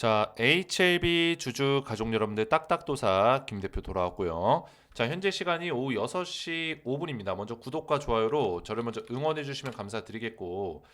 자, HLB 주주 가족 여러분들 딱딱도사 김 대표 돌아왔고요. 자, 현재 시간이 오후 6시 5분입니다. 먼저 구독과 좋아요로 저를 먼저 응원해 주시면 감사드리겠고.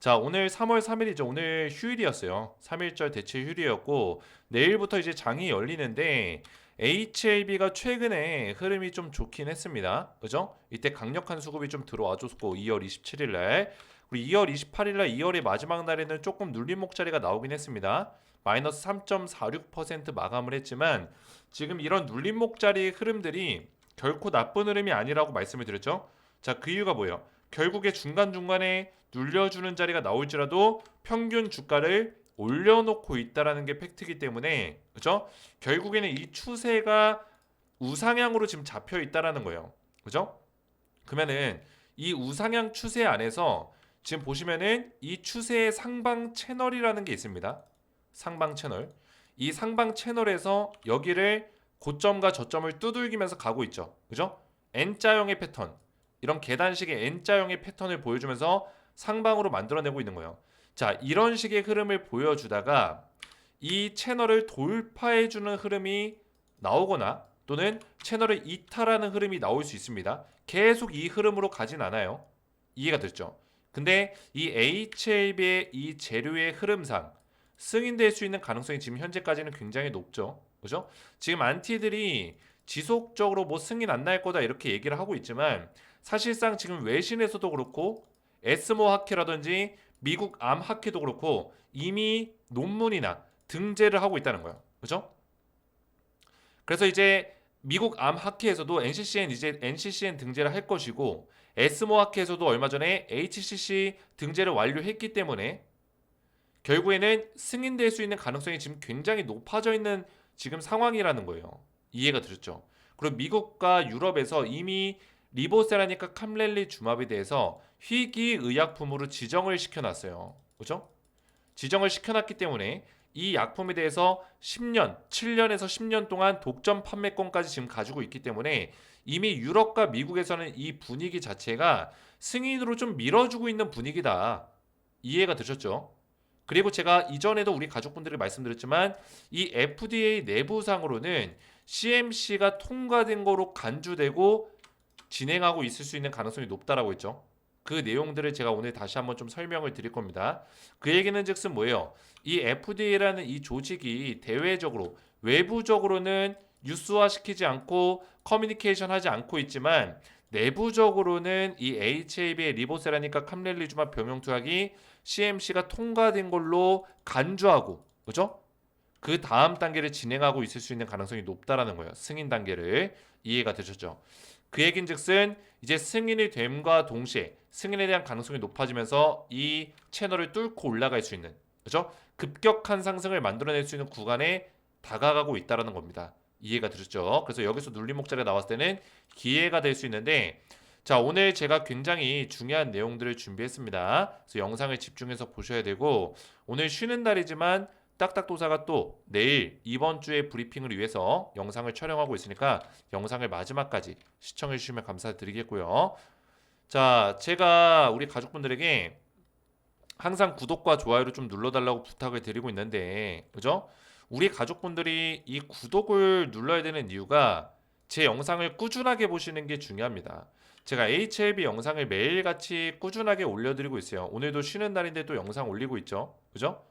자, 오늘 3월 3일이죠. 오늘 휴일이었어요. 3일절 대체 휴일이었고 내일부터 이제 장이 열리는데 HLB가 최근에 흐름이 좀 좋긴 했습니다. 그죠? 이때 강력한 수급이 좀 들어와 줬고 2월 27일 날 우리 2월 28일 날 2월의 마지막 날에는 조금 눌림목 자리가 나오긴 했습니다. 마이너스 3.46% 마감을 했지만 지금 이런 눌림목 자리의 흐름들이 결코 나쁜 흐름이 아니라고 말씀을 드렸죠. 자, 그 이유가 뭐예요? 결국에 중간중간에 눌려주는 자리가 나올지라도 평균 주가를 올려놓고 있다라는 게 팩트이기 때문에 그죠? 결국에는 이 추세가 우상향으로 지금 잡혀 있다라는 거예요. 그죠? 그러면은 이 우상향 추세 안에서 지금 보시면은 이 추세의 상방 채널이라는 게 있습니다. 상방 채널. 이 상방 채널에서 여기를 고점과 저점을 두들기면서 가고 있죠. 그죠? N자형의 패턴. 이런 계단식의 N자형의 패턴을 보여주면서 상방으로 만들어내고 있는 거예요. 자, 이런 식의 흐름을 보여주다가 이 채널을 돌파해주는 흐름이 나오거나 또는 채널을 이탈하는 흐름이 나올 수 있습니다. 계속 이 흐름으로 가진 않아요. 이해가 됐죠? 근데 이 HLB의 이 재료의 흐름상 승인될 수 있는 가능성이 지금 현재까지는 굉장히 높죠. 그죠? 지금 안티들이 지속적으로 뭐 승인 안 날 거다 이렇게 얘기를 하고 있지만 사실상 지금 외신에서도 그렇고 에스모 학회라든지 미국 암 학회도 그렇고 이미 논문이나 등재를 하고 있다는 거예요. 그죠? 그래서 이제 미국 암 학회에서도 NCCN 이제 NCCN 등재를 할 것이고 에스모 학회에서도 얼마 전에 HCC 등재를 완료했기 때문에 결국에는 승인될 수 있는 가능성이 지금 굉장히 높아져 있는 지금 상황이라는 거예요. 이해가 되셨죠? 그리고 미국과 유럽에서 이미 리보세라니까 캄렐리 주맙에 대해서 희귀 의약품으로 지정을 시켜놨어요. 그죠? 지정을 시켜놨기 때문에 이 약품에 대해서 10년, 7년에서 10년 동안 독점 판매권까지 지금 가지고 있기 때문에 이미 유럽과 미국에서는 이 분위기 자체가 승인으로 좀 밀어주고 있는 분위기다. 이해가 되셨죠? 그리고 제가 이전에도 우리 가족분들이 말씀드렸지만 이 FDA 내부상으로는 CMC가 통과된 거로 간주되고 진행하고 있을 수 있는 가능성이 높다라고 했죠. 그 내용들을 제가 오늘 다시 한번 좀 설명을 드릴 겁니다. 그 얘기는 즉슨 뭐예요? 이 FDA라는 이 조직이 대외적으로 외부적으로는 뉴스화시키지 않고 커뮤니케이션 하지 않고 있지만 내부적으로는 이 HAB의 리보세라니까 캄렐리주마 병용투약이 CMC가 통과된 걸로 간주하고 그죠? 그 다음 단계를 진행하고 있을 수 있는 가능성이 높다라는 거예요. 승인 단계를 이해가 되셨죠? 그 얘긴즉슨 이제 승인이 됨과 동시에 승인에 대한 가능성이 높아지면서 이 채널을 뚫고 올라갈 수 있는 그죠? 급격한 상승을 만들어낼 수 있는 구간에 다가가고 있다라는 겁니다. 이해가 되셨죠? 그래서 여기서 눌림목자리가 나왔을 때는 기회가 될 수 있는데 자 오늘 제가 굉장히 중요한 내용들을 준비했습니다. 그래서 영상을 집중해서 보셔야 되고 오늘 쉬는 날이지만 딱딱도사가 또 내일 이번 주에 브리핑을 위해서 영상을 촬영하고 있으니까 영상을 마지막까지 시청해 주시면 감사드리겠고요. 자 제가 우리 가족분들에게 항상 구독과 좋아요를 좀 눌러달라고 부탁을 드리고 있는데 그죠? 우리 가족분들이 이 구독을 눌러야 되는 이유가 제 영상을 꾸준하게 보시는 게 중요합니다. 제가 HLB 영상을 매일같이 꾸준하게 올려드리고 있어요. 오늘도 쉬는 날인데 또 영상 올리고 있죠. 그죠?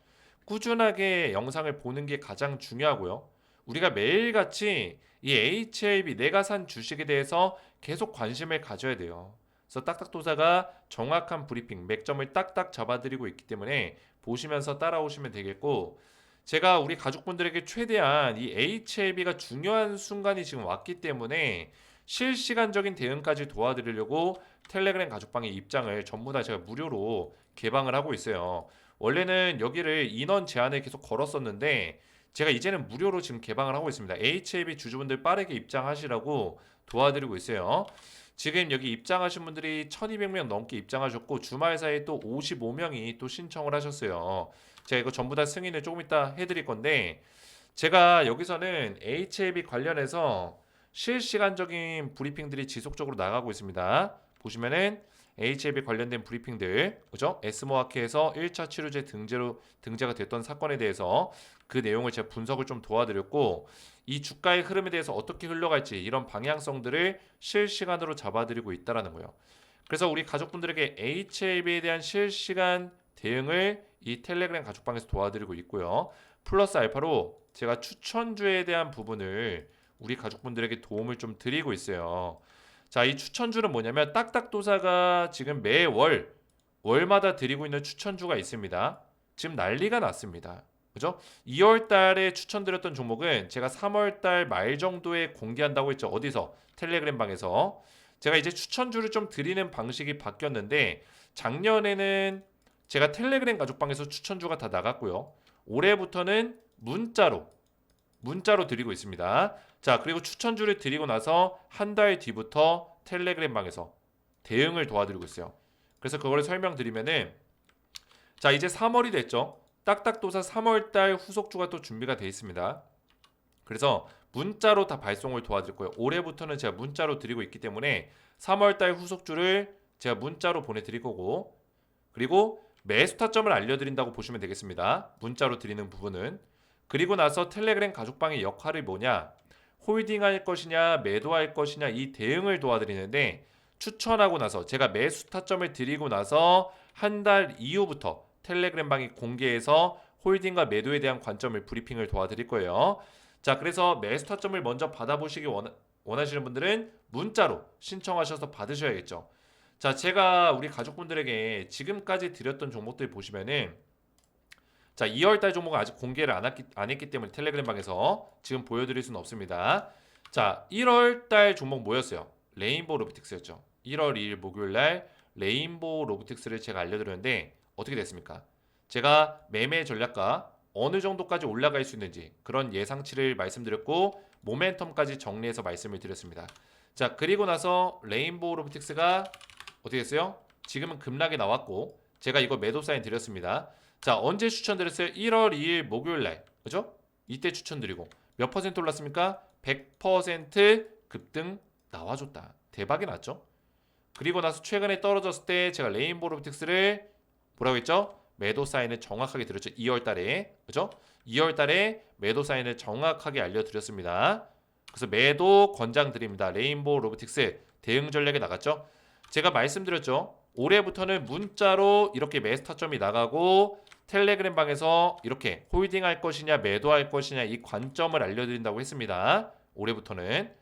꾸준하게 영상을 보는 게 가장 중요하고요. 우리가 매일같이 이 HLB 내가 산 주식에 대해서 계속 관심을 가져야 돼요. 그래서 딱딱도사가 정확한 브리핑, 맥점을 딱딱 잡아드리고 있기 때문에 보시면서 따라오시면 되겠고 제가 우리 가족분들에게 최대한 이 HLB가 중요한 순간이 지금 왔기 때문에 실시간적인 대응까지 도와드리려고 텔레그램 가족방의 입장을 전부 다 제가 무료로 개방을 하고 있어요. 원래는 여기를 인원 제한을 계속 걸었었는데 제가 이제는 무료로 지금 개방을 하고 있습니다. HLB 주주분들 빠르게 입장하시라고 도와드리고 있어요. 지금 여기 입장하신 분들이 1200명 넘게 입장하셨고 주말 사이에 또 55명이 또 신청을 하셨어요. 제가 이거 전부 다 승인을 조금 이따 해드릴 건데 제가 여기서는 HLB 관련해서 실시간적인 브리핑들이 지속적으로 나가고 있습니다. 보시면은 HLB 관련된 브리핑들, 그죠? 에스모아케에서 1차 치료제 등재로 등재가 됐던 사건에 대해서 그 내용을 제가 분석을 좀 도와드렸고 이 주가의 흐름에 대해서 어떻게 흘러갈지 이런 방향성들을 실시간으로 잡아드리고 있다라는 거예요. 그래서 우리 가족분들에게 HLB에 대한 실시간 대응을 이 텔레그램 가족방에서 도와드리고 있고요. 플러스 알파로 제가 추천주에 대한 부분을 우리 가족분들에게 도움을 좀 드리고 있어요. 자, 이 추천주는 뭐냐면 딱딱도사가 지금 매월 월마다 드리고 있는 추천주가 있습니다. 지금 난리가 났습니다. 그죠? 2월 달에 추천드렸던 종목은 제가 3월 달 말 정도에 공개한다고 했죠. 어디서? 텔레그램 방에서. 제가 이제 추천주를 좀 드리는 방식이 바뀌었는데 작년에는 제가 텔레그램 가족방에서 추천주가 다 나갔고요. 올해부터는 문자로 문자로 드리고 있습니다. 자, 그리고 추천주를 드리고 나서 한 달 뒤부터 텔레그램 방에서 대응을 도와드리고 있어요. 그래서 그거를 설명드리면은 자, 이제 3월이 됐죠. 딱딱도사 3월 달 후속주가 또 준비가 돼 있습니다. 그래서 문자로 다 발송을 도와드릴 거예요. 올해부터는 제가 문자로 드리고 있기 때문에 3월 달 후속주를 제가 문자로 보내드릴 거고 그리고 매수 타점을 알려드린다고 보시면 되겠습니다. 문자로 드리는 부분은 그리고 나서 텔레그램 가족방의 역할이 뭐냐 홀딩할 것이냐 매도할 것이냐 이 대응을 도와드리는데 추천하고 나서 제가 매수 타점을 드리고 나서 한 달 이후부터 텔레그램 방이 공개해서 홀딩과 매도에 대한 관점을 브리핑을 도와드릴 거예요. 자, 그래서 매수 타점을 먼저 받아보시기 원하, 원하시는 분들은 문자로 신청하셔서 받으셔야겠죠. 자, 제가 우리 가족분들에게 지금까지 드렸던 종목들 보시면은 자, 2월 달 종목은 아직 공개를 안, 했기, 안 했기 때문에 텔레그램 방에서 지금 보여드릴 수는 없습니다. 자, 1월 달 종목 뭐였어요? 레인보우 로보틱스였죠. 1월 2일 목요일 날 레인보우 로보틱스를 제가 알려드렸는데 어떻게 됐습니까? 제가 매매 전략가 어느 정도까지 올라갈 수 있는지 그런 예상치를 말씀드렸고 모멘텀까지 정리해서 말씀을 드렸습니다. 자, 그리고 나서 레인보우 로보틱스가 어떻게 됐어요? 지금은 급락이 나왔고 제가 이거 매도 사인 드렸습니다. 자, 언제 추천드렸어요? 1월 2일 목요일 날. 그죠? 이때 추천드리고 몇 퍼센트 올랐습니까? 100% 급등 나와줬다. 대박이 났죠? 그리고 나서 최근에 떨어졌을 때 제가 레인보우 로보틱스를 뭐라고 했죠? 매도 사인을 정확하게 드렸죠. 2월 달에. 그죠? 2월 달에 매도 사인을 정확하게 알려드렸습니다. 그래서 매도 권장 드립니다. 레인보우 로보틱스 대응 전략에 나갔죠. 제가 말씀드렸죠. 올해부터는 문자로 이렇게 매수 타점이 나가고 텔레그램 방에서 이렇게 홀딩할 것이냐 매도할 것이냐 이 관점을 알려드린다고 했습니다. 올해부터는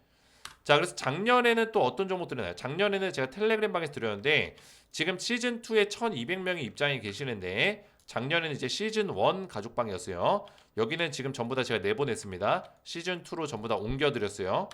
자 그래서 작년에는 또 어떤 종목들이 나요? 작년에는 제가 텔레그램 방에서 드렸는데 지금 시즌 2에 1,200명이 입장이 계시는데 작년에는 이제 시즌 1 가족방이었어요. 여기는 지금 전부 다 제가 내보냈습니다. 시즌 2로 전부 다 옮겨드렸어요.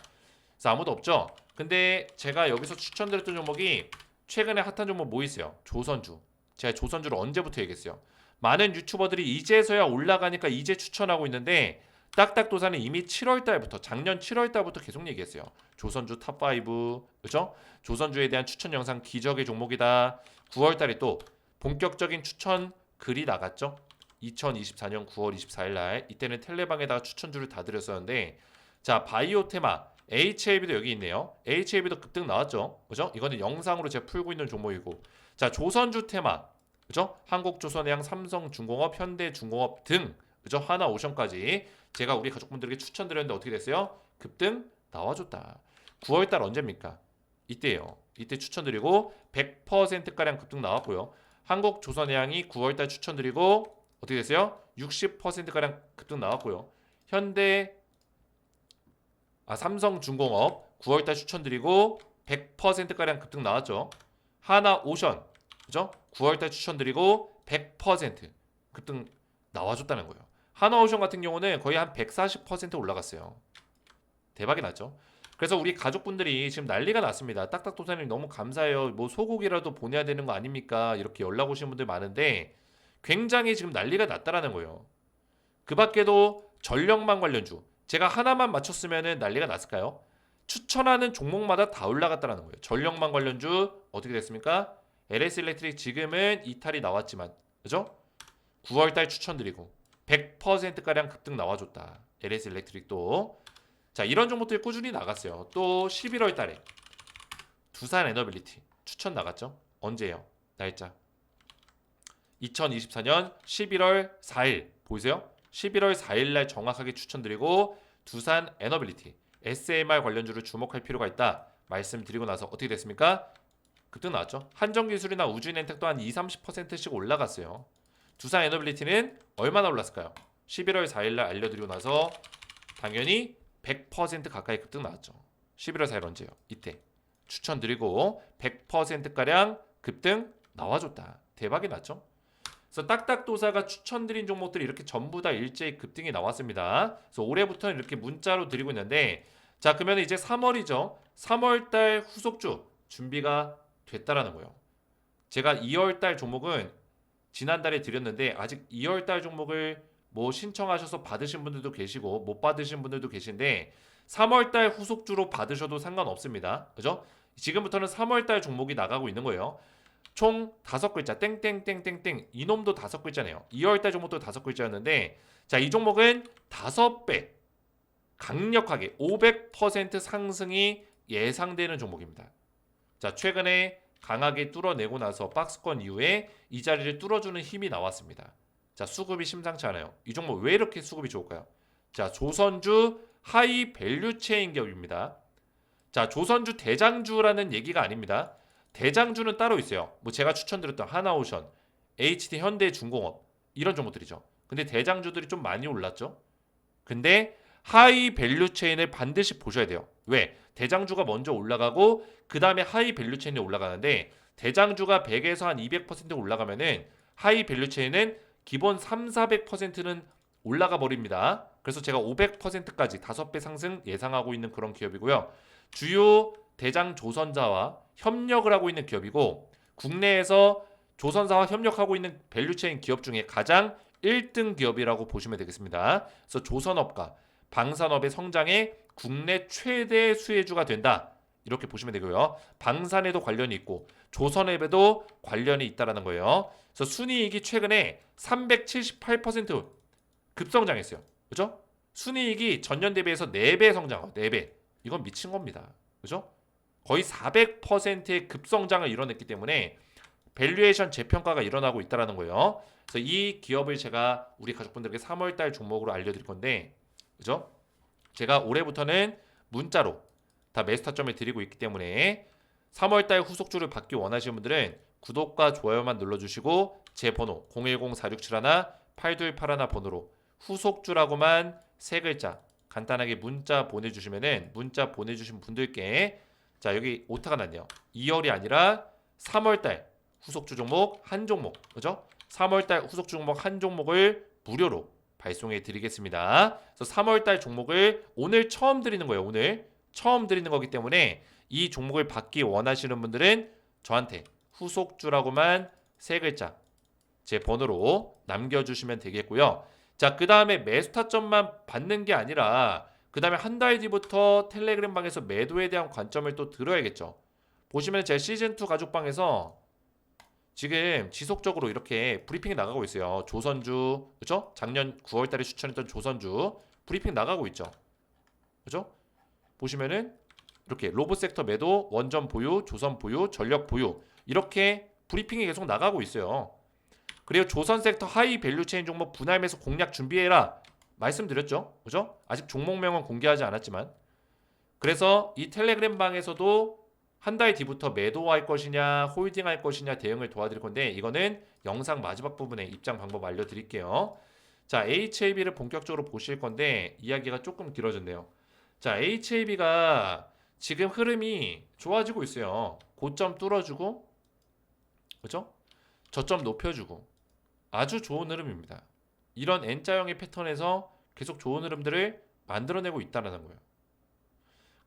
그래서 아무도 없죠. 근데 제가 여기서 추천드렸던 종목이 최근에 핫한 종목 뭐 있어요? 조선주. 제가 조선주를 언제부터 얘기했어요? 많은 유튜버들이 이제서야 올라가니까 이제 추천하고 있는데 딱딱도사는 이미 7월 달부터 작년 7월 달부터 계속 얘기했어요. 조선주 탑 5 그죠? 조선주에 대한 추천 영상 기적의 종목이다. 9월 달에 또 본격적인 추천 글이 나갔죠. 2024년 9월 24일 날 이때는 텔레방에다가 추천주를 다 드렸었는데 자 바이오 테마 HAB도 여기 있네요. HAB도 급등 나왔죠. 그죠? 이거는 영상으로 제가 풀고 있는 종목이고 자 조선주 테마 그죠? 한국조선해양, 삼성중공업, 현대중공업 등 그죠? 하나오션까지 제가 우리 가족분들에게 추천드렸는데 어떻게 됐어요? 급등 나와줬다. 9월달 언제입니까? 이때요. 이때 추천드리고 100%가량 급등 나왔고요. 한국조선해양이 9월달 추천드리고 어떻게 됐어요? 60%가량 급등 나왔고요. 현대 아 삼성중공업 9월달 추천드리고 100%가량 급등 나왔죠. 하나오션 그죠? 9월달 추천드리고 100% 급등 나와줬다는 거예요. 하나오션 같은 경우는 거의 한 140% 올라갔어요. 대박이 났죠. 그래서 우리 가족분들이 지금 난리가 났습니다. 딱딱도사님 너무 감사해요. 뭐 소고기라도 보내야 되는 거 아닙니까? 이렇게 연락 오시는 분들 많은데 굉장히 지금 난리가 났다라는 거예요. 그 밖에도 전력망 관련주 제가 하나만 맞췄으면 난리가 났을까요? 추천하는 종목마다 다 올라갔다라는 거예요. 전력망 관련주 어떻게 됐습니까? LS 일렉트릭 지금은 이탈이 나왔지만 그죠? 9월 달 추천드리고 100%가량 급등 나와줬다. LS 일렉트릭도 자 이런 종목들이 꾸준히 나갔어요. 또 11월 달에 두산 에너빌리티 추천 나갔죠? 언제예요? 날짜. 2024년 11월 4일 보이세요? 11월 4일 날 정확하게 추천드리고 두산 에너빌리티 SMR 관련주를 주목할 필요가 있다 말씀드리고 나서 어떻게 됐습니까? 급등 나왔죠. 한정기술이나 우주인엔텍도 한 2, 30%씩 올라갔어요. 두산 에너빌리티는 얼마나 올랐을까요? 11월 4일 날 알려드리고 나서 당연히 100% 가까이 급등 나왔죠. 11월 4일 언제요? 이때 추천드리고 100%가량 급등 나와줬다. 대박이 났죠? 그래서 딱딱도사가 추천드린 종목들이 이렇게 전부 다 일제히 급등이 나왔습니다. 그래서 올해부터는 이렇게 문자로 드리고 있는데 자 그러면 이제 3월이죠. 3월달 후속주 준비가 됐다라는 거예요. 제가 2월달 종목은 지난달에 드렸는데 아직 2월달 종목을 뭐 신청하셔서 받으신 분들도 계시고 못 받으신 분들도 계신데 3월달 후속주로 받으셔도 상관없습니다. 그죠? 지금부터는 3월달 종목이 나가고 있는 거예요. 총 다섯 글자 땡땡땡땡땡 이놈도 다섯 글자네요. 2월달 종목도 다섯 글자였는데 자 이 종목은 다섯 배 강력하게 500% 상승이 예상되는 종목입니다. 자 최근에 강하게 뚫어내고 나서 박스권 이후에 이 자리를 뚫어주는 힘이 나왔습니다. 자 수급이 심상치 않아요. 이 종목 왜 이렇게 수급이 좋을까요? 자 조선주 하이 밸류 체인 기업입니다. 자 조선주 대장주라는 얘기가 아닙니다. 대장주는 따로 있어요. 뭐 제가 추천드렸던 하나오션, HD 현대중공업 이런 종목들이죠. 근데 대장주들이 좀 많이 올랐죠. 근데 하이 밸류 체인을 반드시 보셔야 돼요. 왜? 대장주가 먼저 올라가고 그 다음에 하이 밸류 체인이 올라가는데 대장주가 100에서 한 200% 올라가면은 하이 밸류 체인은 기본 3, 400%는 올라가 버립니다. 그래서 제가 500%까지 5배 상승 예상하고 있는 그런 기업이고요. 주요 대장 조선사와 협력을 하고 있는 기업이고 국내에서 조선사와 협력하고 있는 밸류체인 기업 중에 가장 1등 기업이라고 보시면 되겠습니다. 그래서 조선업과 방산업의 성장에 국내 최대 수혜주가 된다. 이렇게 보시면 되고요. 방산에도 관련이 있고 조선업에도 관련이 있다라는 거예요. 그래서 순이익이 최근에 378% 급성장했어요. 그죠? 순이익이 전년 대비해서 4배 성장, 4배. 이건 미친 겁니다. 그죠? 거의 400%의 급성장을 이뤄냈기 때문에 밸류에이션 재평가가 일어나고 있다라는 거예요. 그래서 이 기업을 제가 우리 가족분들에게 3월달 종목으로 알려드릴 건데, 그죠? 제가 올해부터는 문자로 다 매스타점을 드리고 있기 때문에 3월달 후속주를 받기 원하시는 분들은 구독과 좋아요만 눌러주시고 제 번호 010-467-8281 번호로 후속주라고만 세 글자 간단하게 문자 보내주시면은 문자 보내주신 분들께 자 여기 오타가 났네요. 2월이 아니라 3월달 후속주 종목 한 종목 그죠? 3월달 후속주 종목 한 종목을 무료로 발송해 드리겠습니다. 그래서 3월달 종목을 오늘 처음 드리는 거예요. 오늘 처음 드리는 거기 때문에 이 종목을 받기 원하시는 분들은 저한테 후속주라고만 세 글자 제 번호로 남겨주시면 되겠고요. 자, 그 다음에 매수 타점만 받는 게 아니라 그 다음에 한 달 뒤부터 텔레그램 방에서 매도에 대한 관점을 또 들어야겠죠. 보시면 제 시즌2 가족방에서 지금 지속적으로 이렇게 브리핑이 나가고 있어요. 조선주, 그죠? 작년 9월 달에 추천했던 조선주 브리핑 나가고 있죠. 그죠? 보시면은 이렇게 로봇 섹터 매도, 원전 보유, 조선 보유, 전력 보유 이렇게 브리핑이 계속 나가고 있어요. 그리고 조선 섹터 하이 밸류 체인 종목 분할 매수 공략 준비해라. 말씀드렸죠. 그죠? 아직 종목명은 공개하지 않았지만 그래서 이 텔레그램 방에서도 한 달 뒤부터 매도할 것이냐, 홀딩할 것이냐 대응을 도와드릴 건데 이거는 영상 마지막 부분에 입장 방법 알려드릴게요. 자, HAB를 본격적으로 보실 건데 이야기가 조금 길어졌네요. 자, HAB가 지금 흐름이 좋아지고 있어요. 고점 뚫어주고, 그죠? 저점 높여주고, 아주 좋은 흐름입니다. 이런 N자형의 패턴에서 계속 좋은 흐름들을 만들어내고 있다는 거예요.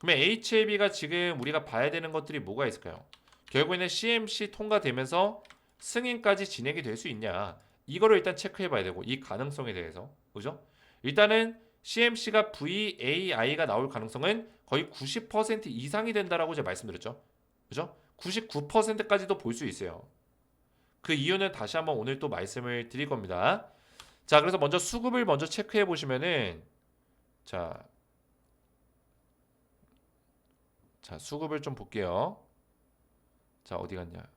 그러면 HAB가 지금 우리가 봐야 되는 것들이 뭐가 있을까요? 결국에는 CMC 통과되면서 승인까지 진행이 될 수 있냐? 이거를 일단 체크해 봐야 되고 이 가능성에 대해서 그죠? 일단은 CMC가 VAI가 나올 가능성은 거의 90% 이상이 된다라고 제가 말씀드렸죠. 그죠? 99%까지도 볼 수 있어요. 그 이유는 다시 한번 오늘 또 말씀을 드릴 겁니다. 자, 그래서 먼저 수급을 먼저 체크해 보시면은 자, 자 수급을 좀 볼게요. 자 어디 갔냐?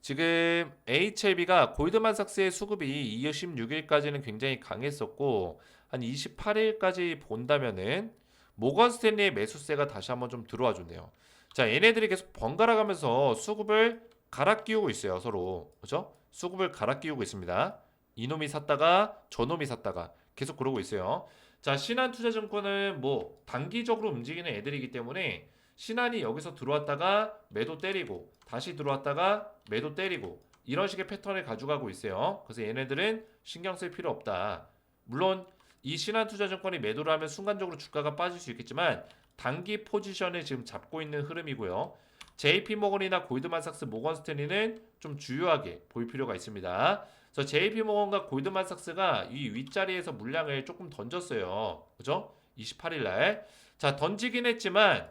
지금 HLB가 골드만삭스의 수급이 26일까지는 굉장히 강했었고 한 28일까지 본다면은 모건 스탠리의 매수세가 다시 한번 좀 들어와 줬네요. 자, 얘네들이 계속 번갈아 가면서 수급을 갈아 끼우고 있어요, 서로. 그죠? 수급을 갈아 끼우고 있습니다. 이놈이 샀다가 저놈이 샀다가 계속 그러고 있어요. 자, 신한투자증권은 뭐 단기적으로 움직이는 애들이기 때문에 신한이 여기서 들어왔다가 매도 때리고 다시 들어왔다가 매도 때리고 이런 식의 패턴을 가져가고 있어요. 그래서 얘네들은 신경 쓸 필요 없다. 물론 이 신한투자증권이 매도를 하면 순간적으로 주가가 빠질 수 있겠지만 단기 포지션을 지금 잡고 있는 흐름이고요. JP 모건이나 골드만삭스, 모건스탠리는 좀 주요하게 볼 필요가 있습니다. 그래서 JP 모건과 골드만삭스가 이 윗자리에서 물량을 조금 던졌어요. 그죠? 28일 날. 자, 던지긴 했지만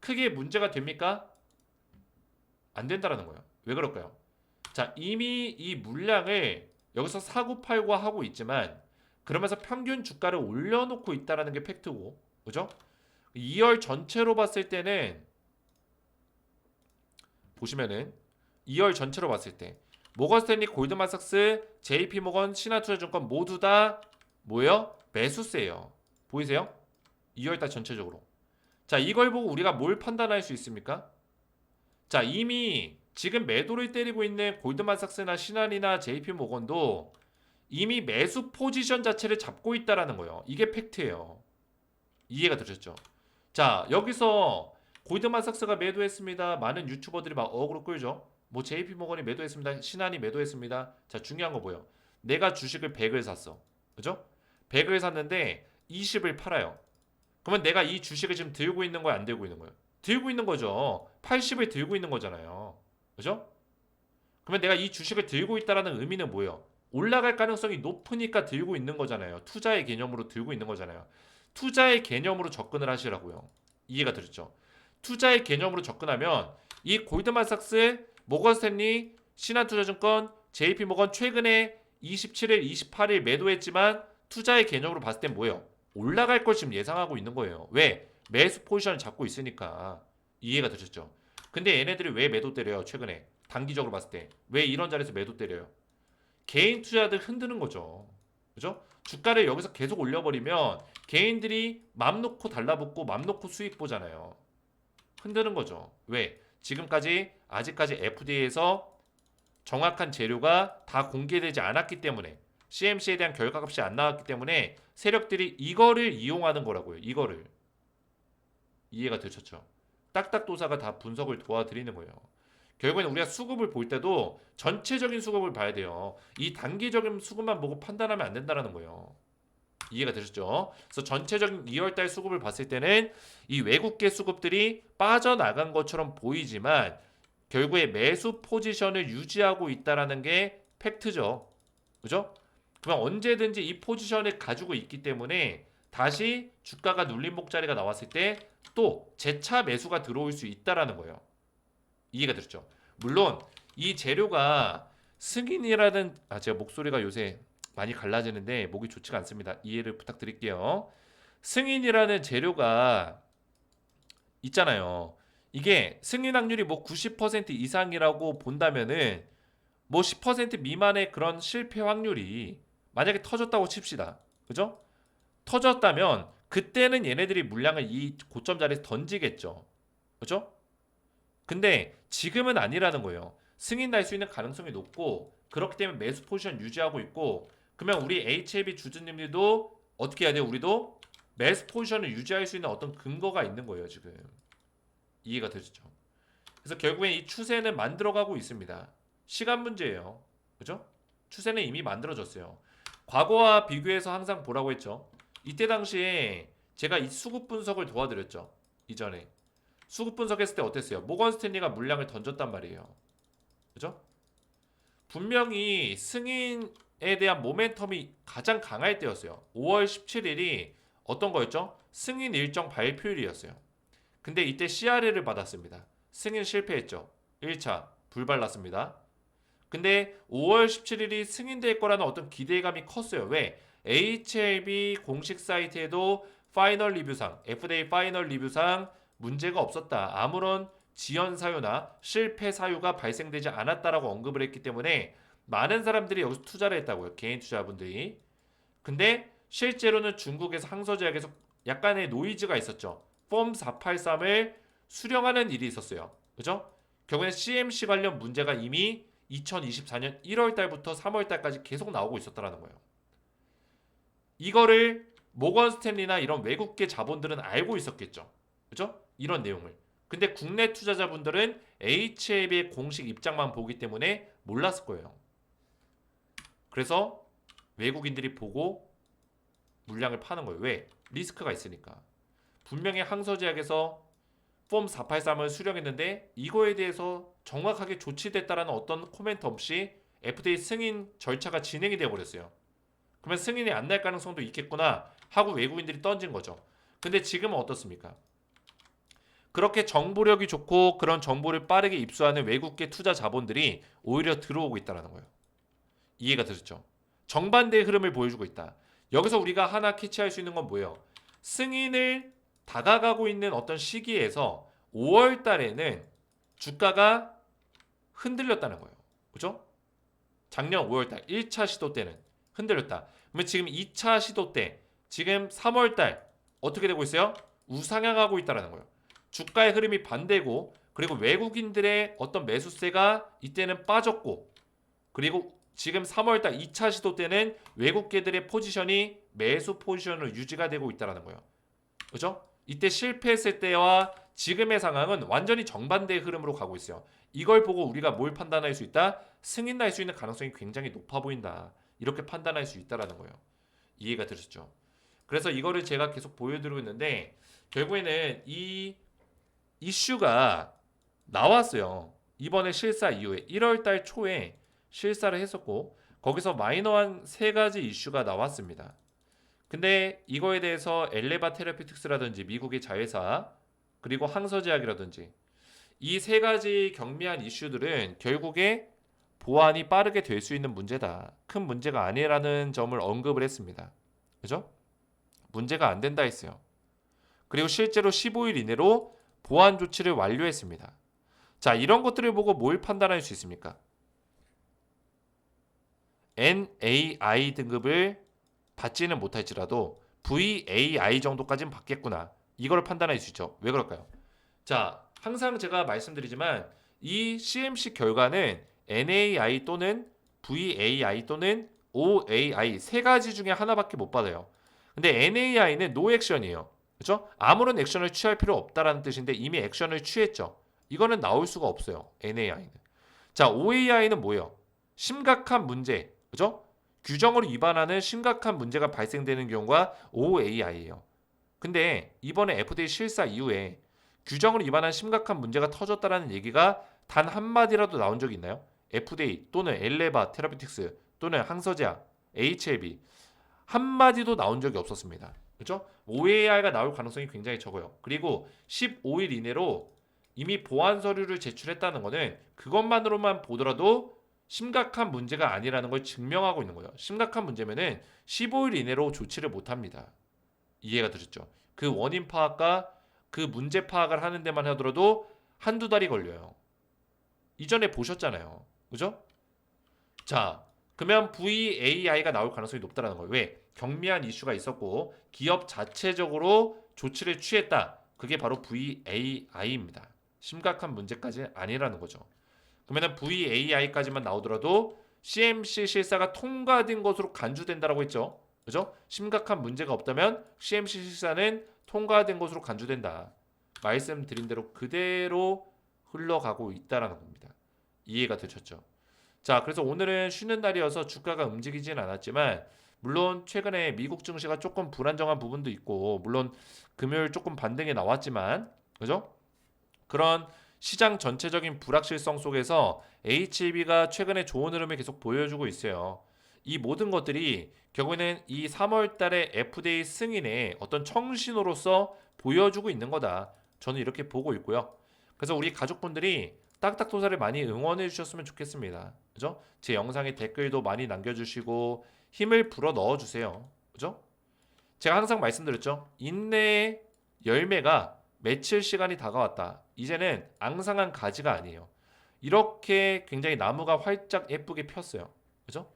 크게 문제가 됩니까? 안 된다라는 거예요. 왜 그럴까요? 자, 이미 이 물량을 여기서 사고 팔고 하고 있지만 그러면서 평균 주가를 올려놓고 있다라는 게 팩트고, 그죠? 2월 전체로 봤을 때는 보시면은 2월 전체로 봤을 때 모건스탠리, 골드만삭스, JP모건, 신한투자증권 모두 다 뭐예요? 매수세예요. 보이세요? 2월달 전체적으로. 자, 이걸 보고 우리가 뭘 판단할 수 있습니까? 자, 이미 지금 매도를 때리고 있는 골드만삭스나 신한이나 JP모건도 이미 매수 포지션 자체를 잡고 있다라는 거예요. 이게 팩트예요. 이해가 되셨죠? 자, 여기서 골드만삭스가 매도했습니다. 많은 유튜버들이 막 어그로 끌죠. 뭐 JP모건이 매도했습니다. 신한이 매도했습니다. 자, 중요한 거 뭐예요? 내가 주식을 100을 샀어. 그죠? 100을 샀는데 20을 팔아요. 그러면 내가 이 주식을 지금 들고 있는 거야, 안 들고 있는 거예요? 들고 있는 거죠. 80을 들고 있는 거잖아요. 그죠? 그러면 내가 이 주식을 들고 있다라는 의미는 뭐예요? 올라갈 가능성이 높으니까 들고 있는 거잖아요. 투자의 개념으로 들고 있는 거잖아요. 투자의 개념으로 접근을 하시라고요. 이해가 되셨죠? 투자의 개념으로 접근하면 이 골드만삭스, 모건 스탠리, 신한투자증권, JP모건 최근에 27일, 28일 매도했지만 투자의 개념으로 봤을 땐 뭐예요? 올라갈 걸 지금 예상하고 있는 거예요. 왜? 매수 포지션을 잡고 있으니까 이해가 되셨죠? 근데 얘네들이 왜 매도 때려요? 최근에 단기적으로 봤을 때 왜 이런 자리에서 매도 때려요? 개인 투자들 흔드는 거죠. 그죠? 주가를 여기서 계속 올려버리면 개인들이 맘 놓고 달라붙고 맘 놓고 수익 보잖아요. 흔드는 거죠. 왜? 지금까지 아직까지 FDA에서 정확한 재료가 다 공개되지 않았기 때문에 CMC에 대한 결과값이 안 나왔기 때문에 세력들이 이거를 이용하는 거라고요. 이거를 이해가 되셨죠? 딱딱도사가 다 분석을 도와드리는 거예요. 결국에는 우리가 수급을 볼 때도 전체적인 수급을 봐야 돼요. 이 단기적인 수급만 보고 판단하면 안 된다는 거예요. 이해가 되셨죠? 그래서 전체적인 2월달 수급을 봤을 때는 이 외국계 수급들이 빠져나간 것처럼 보이지만 결국에 매수 포지션을 유지하고 있다라는 게 팩트죠. 그죠? 그러면 언제든지 이 포지션을 가지고 있기 때문에 다시 주가가 눌림목 자리가 나왔을 때 또 재차 매수가 들어올 수 있다라는 거예요. 이해가 되셨죠? 물론 이 재료가 승인이라는 아 제가 목소리가 요새 많이 갈라지는데 목이 좋지가 않습니다. 이해를 부탁드릴게요. 승인이라는 재료가 있잖아요. 이게 승인 확률이 뭐 90% 이상이라고 본다면은 뭐 10% 미만의 그런 실패 확률이 만약에 터졌다고 칩시다. 그죠? 터졌다면 그때는 얘네들이 물량을 이 고점 자리에서 던지겠죠. 그죠? 근데 지금은 아니라는 거예요. 승인 날 수 있는 가능성이 높고 그렇기 때문에 매수 포지션 유지하고 있고 그러면 우리 HLB 주주님들도 어떻게 해야 돼요? 우리도 매수 포지션을 유지할 수 있는 어떤 근거가 있는 거예요, 지금. 이해가 되시죠? 그래서 결국엔 이 추세는 만들어가고 있습니다. 시간 문제예요. 그죠? 추세는 이미 만들어졌어요. 과거와 비교해서 항상 보라고 했죠. 이때 당시에 제가 이 수급 분석을 도와드렸죠. 이전에. 수급 분석했을 때 어땠어요? 모건 스탠리가 물량을 던졌단 말이에요. 그죠? 분명히 승인에 대한 모멘텀이 가장 강할 때였어요. 5월 17일이 어떤 거였죠? 승인 일정 발표일이었어요. 근데 이때 CRL을 받았습니다. 승인 실패했죠. 1차 불발랐습니다. 근데 5월 17일이 승인될 거라는 어떤 기대감이 컸어요. 왜? HLB 공식 사이트에도 파이널 리뷰상, FDA 파이널 리뷰상 문제가 없었다. 아무런 지연 사유나 실패 사유가 발생되지 않았다라고 언급을 했기 때문에 많은 사람들이 여기서 투자를 했다고요. 개인 투자분들이. 근데 실제로는 중국에서 항서제약에서 약간의 노이즈가 있었죠. 폼 483을 수령하는 일이 있었어요. 그죠? 결국엔 CMC 관련 문제가 이미 2024년 1월 달부터 3월 달까지 계속 나오고 있었다라는 거예요. 이거를 모건 스탠리나 이런 외국계 자본들은 알고 있었겠죠. 그죠? 이런 내용을. 근데 국내 투자자분들은 HAB의 공식 입장만 보기 때문에 몰랐을 거예요. 그래서 외국인들이 보고 물량을 파는 거예요. 왜? 리스크가 있으니까. 분명히 항서제약에서 폼 483을 수령했는데 이거에 대해서 정확하게 조치됐다라는 어떤 코멘트 없이 FDA 승인 절차가 진행이 되어 버렸어요. 그러면 승인이 안 날 가능성도 있겠구나 하고 외국인들이 던진 거죠. 근데 지금은 어떻습니까? 그렇게 정보력이 좋고 그런 정보를 빠르게 입수하는 외국계 투자 자본들이 오히려 들어오고 있다는 거예요. 이해가 되셨죠? 정반대의 흐름을 보여주고 있다. 여기서 우리가 하나 캐치할 수 있는 건 뭐예요? 승인을 다가가고 있는 어떤 시기에서 5월 달에는 주가가 흔들렸다는 거예요. 그죠? 작년 5월 달 1차 시도 때는 흔들렸다. 그러면 지금 2차 시도 때 지금 3월 달 어떻게 되고 있어요? 우상향하고 있다라는 거예요. 주가의 흐름이 반대고 그리고 외국인들의 어떤 매수세가 이때는 빠졌고 그리고 지금 3월 달 2차 시도 때는 외국계들의 포지션이 매수 포지션으로 유지가 되고 있다라는 거예요. 그죠? 이때 실패했을 때와 지금의 상황은 완전히 정반대의 흐름으로 가고 있어요. 이걸 보고 우리가 뭘 판단할 수 있다? 승인 날 수 있는 가능성이 굉장히 높아 보인다. 이렇게 판단할 수 있다라는 거예요. 이해가 되셨죠? 그래서 이거를 제가 계속 보여드리고 있는데 결국에는 이 이슈가 나왔어요. 이번에 실사 이후에 1월 달 초에 실사를 했었고 거기서 마이너한 세 가지 이슈가 나왔습니다. 근데 이거에 대해서 엘레바 테라피틱스라든지 미국의 자회사 그리고 항서제약이라든지 이 세 가지 경미한 이슈들은 결국에 보완이 빠르게 될 수 있는 문제다. 큰 문제가 아니라는 점을 언급을 했습니다. 그죠? 문제가 안 된다 했어요. 그리고 실제로 15일 이내로 보완 조치를 완료했습니다. 자, 이런 것들을 보고 뭘 판단할 수 있습니까? NAI 등급을 받지는 못할지라도 VAI 정도까지는 받겠구나. 이걸 판단할 수 있죠. 왜 그럴까요? 자, 항상 제가 말씀드리지만 이 CMC 결과는 NAI 또는 VAI 또는 OAI 세 가지 중에 하나밖에 못 받아요. 근데 NAI는 노 액션이에요. 그렇죠? 아무런 액션을 취할 필요 없다라는 뜻인데 이미 액션을 취했죠. 이거는 나올 수가 없어요. NAI는. 자, OAI는 뭐예요? 심각한 문제. 그죠? 규정을 위반하는 심각한 문제가 발생되는 경우가 OAI예요. 근데 이번에 FDA 실사 이후에 규정을 위반한 심각한 문제가 터졌다라는 얘기가 단 한마디라도 나온 적이 있나요? FDA 또는 엘레바 테라피틱스 또는 항서제약, HLB 한마디도 나온 적이 없었습니다. 그렇죠? OAI가 나올 가능성이 굉장히 적어요. 그리고 15일 이내로 이미 보안 서류를 제출했다는 것은 그것만으로만 보더라도 심각한 문제가 아니라는 걸 증명하고 있는 거예요. 심각한 문제면은 15일 이내로 조치를 못 합니다. 이해가 되셨죠? 그 원인 파악과 그 문제 파악을 하는 데만 하더라도 한두 달이 걸려요. 이전에 보셨잖아요. 그죠? 자, 그러면 VAI가 나올 가능성이 높다라는 거예요. 왜? 경미한 이슈가 있었고 기업 자체적으로 조치를 취했다. 그게 바로 VAI입니다. 심각한 문제까지 아니라는 거죠. 그러면 VAI까지만 나오더라도 CMC 실사가 통과된 것으로 간주된다라고 했죠. 그죠? 심각한 문제가 없다면 CMC 실사는 통과된 것으로 간주된다. 말씀드린 대로 그대로 흘러가고 있다라는 겁니다. 이해가 되셨죠? 자, 그래서 오늘은 쉬는 날이어서 주가가 움직이진 않았지만 물론 최근에 미국 증시가 조금 불안정한 부분도 있고 물론 금요일 조금 반등이 나왔지만 그죠? 그런 시장 전체적인 불확실성 속에서 HEB가 최근에 좋은 흐름을 계속 보여주고 있어요. 이 모든 것들이 결국에는 이 3월 달에 FDA 승인의 어떤 청신호로서 보여주고 있는 거다. 저는 이렇게 보고 있고요. 그래서 우리 가족분들이 딱딱도사를 많이 응원해 주셨으면 좋겠습니다. 그죠? 제 영상에 댓글도 많이 남겨주시고 힘을 불어 넣어 주세요. 그죠? 제가 항상 말씀드렸죠. 인내의 열매가 맺힐 시간이 다가왔다. 이제는 앙상한 가지가 아니에요. 이렇게 굉장히 나무가 활짝 예쁘게 폈어요. 그죠?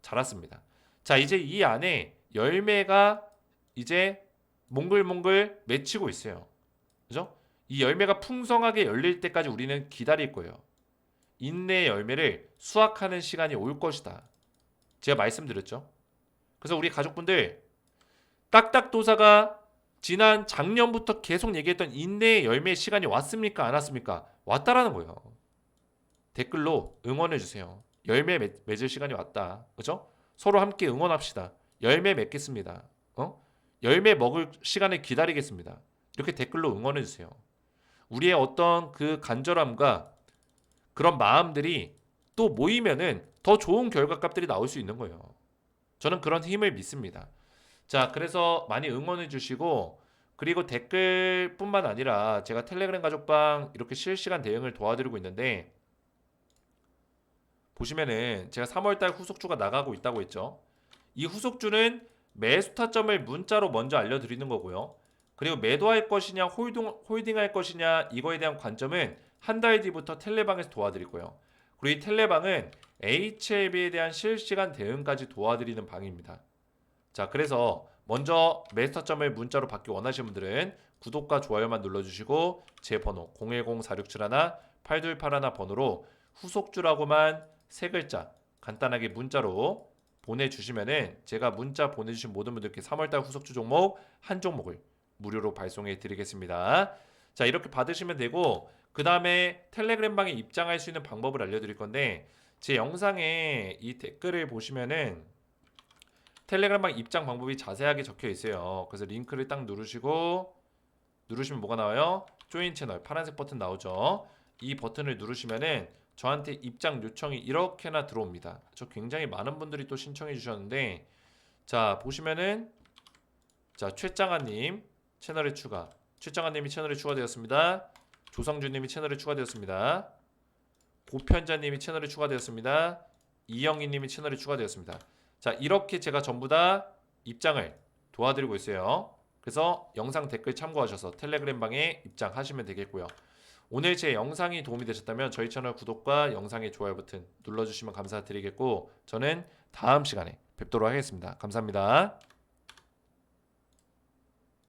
자랐습니다. 자, 이제 이 안에 열매가 이제 몽글몽글 맺히고 있어요. 그죠? 이 열매가 풍성하게 열릴 때까지 우리는 기다릴 거예요. 인내의 열매를 수확하는 시간이 올 것이다. 제가 말씀드렸죠. 그래서 우리 가족분들 딱딱도사가 지난 작년부터 계속 얘기했던 인내의 열매 시간이 왔습니까? 안 왔습니까? 왔다라는 거예요. 댓글로 응원해 주세요. 열매 맺, 맺을 시간이 왔다. 그죠? 서로 함께 응원합시다. 열매 맺겠습니다. 어? 열매 먹을 시간을 기다리겠습니다. 이렇게 댓글로 응원해 주세요. 우리의 어떤 그 간절함과 그런 마음들이 또 모이면은 더 좋은 결과값들이 나올 수 있는 거예요. 저는 그런 힘을 믿습니다. 자, 그래서 많이 응원해 주시고 그리고 댓글뿐만 아니라 제가 텔레그램 가족방 이렇게 실시간 대응을 도와드리고 있는데 보시면은 제가 3월달 후속주가 나가고 있다고 했죠. 이 후속주는 매수 타점을 문자로 먼저 알려드리는 거고요. 그리고 매도할 것이냐 홀딩, 홀딩할 것이냐 이거에 대한 관점은 한 달 뒤부터 텔레방에서 도와드릴 거예요. 그리고 이 텔레방은 HLB에 대한 실시간 대응까지 도와드리는 방입니다. 자, 그래서 먼저 매스터점을 문자로 받기 원하시는 분들은 구독과 좋아요만 눌러주시고 제 번호 010-4671-8281 번호로 후속주라고만 세 글자 간단하게 문자로 보내주시면은 제가 문자 보내주신 모든 분들께 3월달 후속주 종목 한 종목을 무료로 발송해 드리겠습니다. 자 이렇게 받으시면 되고 그 다음에 텔레그램 방에 입장할 수 있는 방법을 알려드릴 건데 제 영상에 이 댓글을 보시면은 텔레그램 방 입장 방법이 자세하게 적혀 있어요. 그래서 링크를 딱 누르시고 누르시면 뭐가 나와요? 조인 채널 파란색 버튼 나오죠. 이 버튼을 누르시면은 저한테 입장 요청이 이렇게나 들어옵니다. 저 굉장히 많은 분들이 또 신청해 주셨는데 자 보시면은 자 최장아님 채널에 추가 최장아님이 채널에 추가되었습니다. 조성준님이 채널에 추가되었습니다. 고편자님이 채널에 추가되었습니다. 이영희님이 채널에 추가되었습니다. 자 이렇게 제가 전부 다 입장을 도와드리고 있어요. 그래서 영상 댓글 참고하셔서 텔레그램 방에 입장하시면 되겠고요. 오늘 제 영상이 도움이 되셨다면 저희 채널 구독과 영상의 좋아요 버튼 눌러주시면 감사드리겠고 저는 다음 시간에 뵙도록 하겠습니다. 감사합니다.